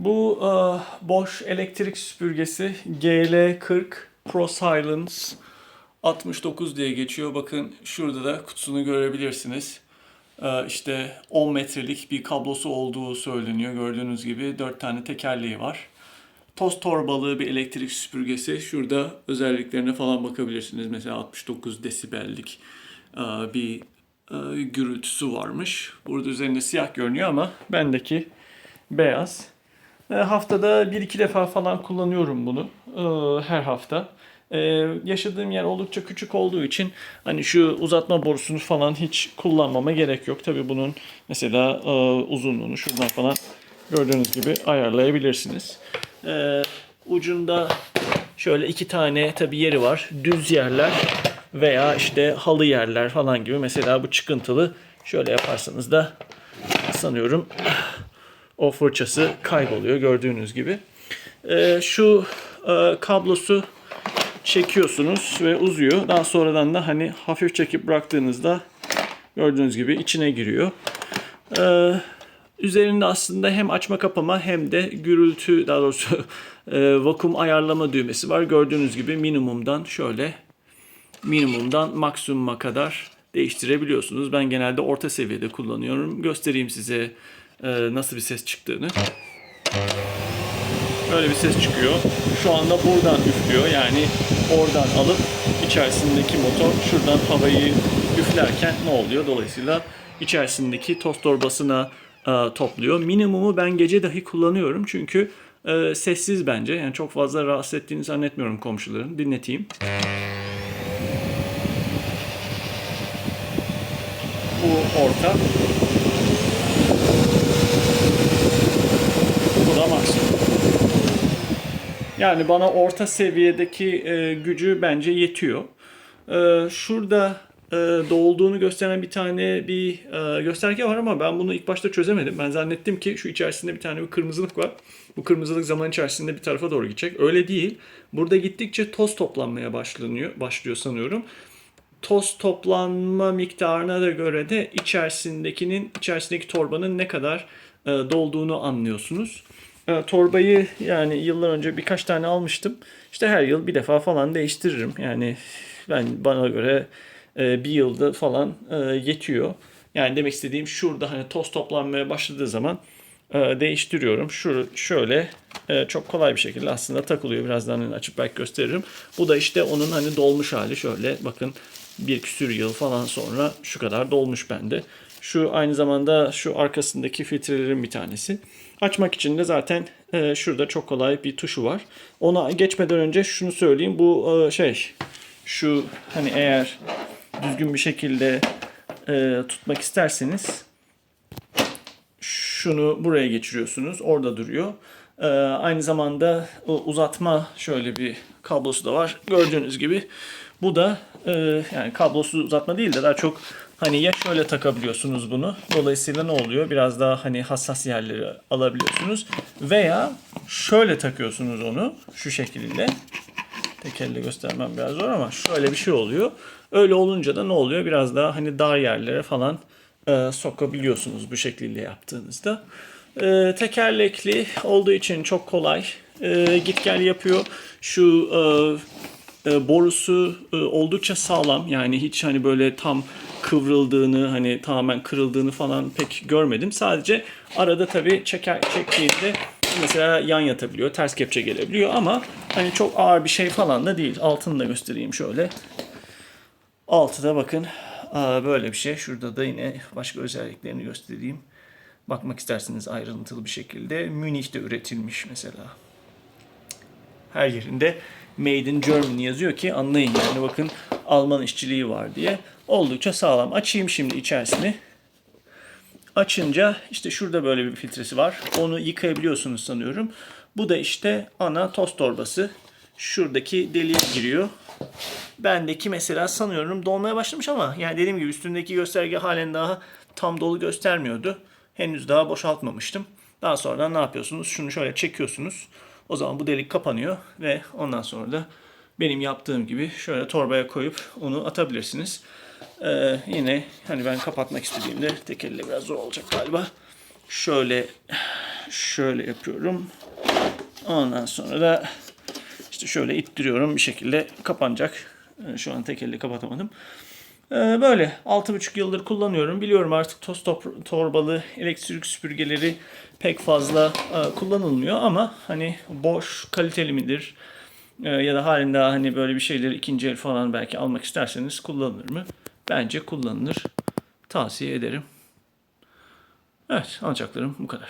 Bu e, Bosch elektrik süpürgesi GL40 Pro Silence 69 diye geçiyor. Bakın şurada da kutusunu görebilirsiniz. E, işte 10 metrelik bir kablosu olduğu söyleniyor. Gördüğünüz gibi 4 tane tekerleği var. Toz torbalı bir elektrik süpürgesi. Şurada özelliklerine falan bakabilirsiniz. Mesela 69 desibellik e, bir e, gürültüsü varmış. Burada üzerinde siyah görünüyor ama bendeki beyaz. E, haftada 1-2 defa falan kullanıyorum bunu. E, her hafta. E, yaşadığım yer oldukça küçük olduğu için hani şu uzatma borusunu falan hiç kullanmama gerek yok. Tabii bunun mesela uzunluğunu şuradan falan gördüğünüz gibi ayarlayabilirsiniz. Ucunda şöyle iki tane tabii yeri var. Düz yerler veya işte halı yerler falan gibi. Mesela bu çıkıntılı şöyle yaparsanız da sanıyorum o fırçası kayboluyor gördüğünüz gibi. Ee, şu e, kablosu çekiyorsunuz ve uzuyor. Daha sonradan da hani hafif çekip bıraktığınızda gördüğünüz gibi içine giriyor. Ee, üzerinde aslında hem açma kapama hem de gürültü daha doğrusu e, vakum ayarlama düğmesi var. Gördüğünüz gibi minimumdan şöyle minimumdan maksimuma kadar değiştirebiliyorsunuz. Ben genelde orta seviyede kullanıyorum. Göstereyim size e, nasıl bir ses çıktığını. Böyle bir ses çıkıyor. Şu anda buradan üflüyor. Yani oradan alıp içerisindeki motor şuradan havayı üflerken ne oluyor? Dolayısıyla içerisindeki toz torbasına e, topluyor. Minimumu ben gece dahi kullanıyorum. Çünkü e, sessiz bence. Yani çok fazla rahatsız ettiğini zannetmiyorum komşuların. Dinleteyim. Bu orta. Bu da maksimum. Yani bana orta seviyedeki e, gücü bence yetiyor. E, şurada e, dolduğunu gösteren bir tane bir e, gösterge var ama ben bunu ilk başta çözemedim. Ben zannettim ki şu içerisinde bir tane bir kırmızılık var. Bu kırmızılık zaman içerisinde bir tarafa doğru gidecek. Öyle değil. Burada gittikçe toz toplanmaya başlanıyor, başlıyor sanıyorum toz toplanma miktarına da göre de içerisindekinin içerisindeki torbanın ne kadar e, dolduğunu anlıyorsunuz. E, torbayı yani yıllar önce birkaç tane almıştım. İşte her yıl bir defa falan değiştiririm. Yani ben bana göre e, bir yılda falan e, yetiyor. Yani demek istediğim şurada hani toz toplanmaya başladığı zaman değiştiriyorum. Şu şöyle çok kolay bir şekilde aslında takılıyor. Birazdan hani açıp belki gösteririm. Bu da işte onun hani dolmuş hali. Şöyle bakın bir küsür yıl falan sonra şu kadar dolmuş bende. Şu aynı zamanda şu arkasındaki filtrelerin bir tanesi. Açmak için de zaten e, şurada çok kolay bir tuşu var. Ona geçmeden önce şunu söyleyeyim. Bu e, şey şu hani eğer düzgün bir şekilde e, tutmak isterseniz şunu buraya geçiriyorsunuz. Orada duruyor. Ee, aynı zamanda uzatma şöyle bir kablosu da var. Gördüğünüz gibi bu da e, yani kablosuz uzatma değil de daha çok hani ya şöyle takabiliyorsunuz bunu. Dolayısıyla ne oluyor? Biraz daha hani hassas yerleri alabiliyorsunuz. Veya şöyle takıyorsunuz onu şu şekilde. Tek elle göstermem biraz zor ama şöyle bir şey oluyor. Öyle olunca da ne oluyor? Biraz daha hani dar yerlere falan e, sokabiliyorsunuz bu şekilde yaptığınızda. E, tekerlekli olduğu için çok kolay. E, git gel yapıyor. Şu e, e, borusu e, oldukça sağlam. Yani hiç hani böyle tam kıvrıldığını hani tamamen kırıldığını falan pek görmedim. Sadece arada tabii çeker çektiğinde mesela yan yatabiliyor, ters kepçe gelebiliyor ama hani çok ağır bir şey falan da değil. Altını da göstereyim şöyle. Altı da bakın aa, böyle bir şey. Şurada da yine başka özelliklerini göstereyim. Bakmak isterseniz ayrıntılı bir şekilde. Münih'te üretilmiş mesela. Her yerinde Made in Germany yazıyor ki anlayın yani bakın Alman işçiliği var diye. Oldukça sağlam. Açayım şimdi içerisini. Açınca işte şurada böyle bir filtresi var. Onu yıkayabiliyorsunuz sanıyorum. Bu da işte ana toz torbası. Şuradaki deliğe giriyor. Bendeki mesela sanıyorum dolmaya başlamış ama yani dediğim gibi üstündeki gösterge halen daha tam dolu göstermiyordu. Henüz daha boşaltmamıştım. Daha sonra ne yapıyorsunuz? Şunu şöyle çekiyorsunuz. O zaman bu delik kapanıyor ve ondan sonra da benim yaptığım gibi şöyle torbaya koyup onu atabilirsiniz. Ee, yine hani ben kapatmak istediğimde tek elle biraz zor olacak galiba. Şöyle şöyle yapıyorum. Ondan sonra da işte şöyle ittiriyorum bir şekilde kapanacak. Ee, Şu an tek elle kapatamadım. Ee, Böyle 6,5 yıldır kullanıyorum. Biliyorum artık toz torbalı elektrik süpürgeleri pek fazla e, kullanılmıyor ama hani boş kaliteli midir? Ee, Ya da halinde hani böyle bir şeyleri ikinci el falan belki almak isterseniz kullanılır mı? Bence kullanılır. Tavsiye ederim. Evet alacaklarım bu kadar.